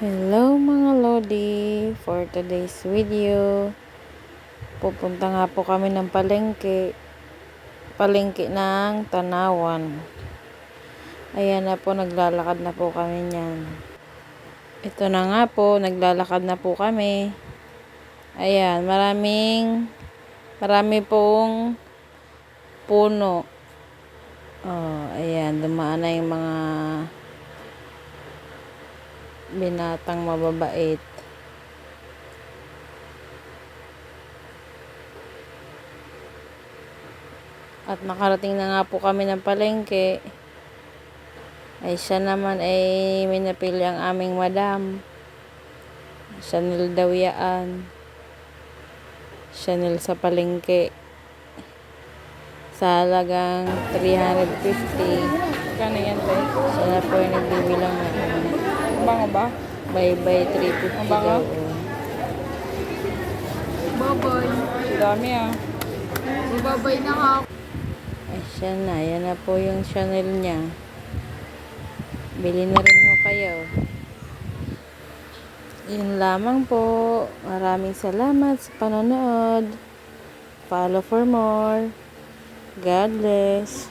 Hello mga Lodi, for today's video, pupunta nga po kami ng palengke, palengke ng Tanawan. Ayan na po, naglalakad na po kami niyan. Ito na nga po, naglalakad na po kami. Ayan, maraming, marami pong puno. Oh, ayan, dumaan na yung mga binatang mababait. At nakarating na nga po kami ng palengke. Ay siya naman ay may napili ang aming madam. Chanel daw yaan. Chanel sa palengke. Sa halagang 350. Kano yan? Siya na po yung nagbibilang na bango ba? Bye bye 350 Ang bango? daw. Babay. Ang dami ah. Babay na nga ako. Ay siya na. Yan na po yung Chanel niya. Bili na rin ho kayo. Yun lamang po. Maraming salamat sa panonood. Follow for more. God bless.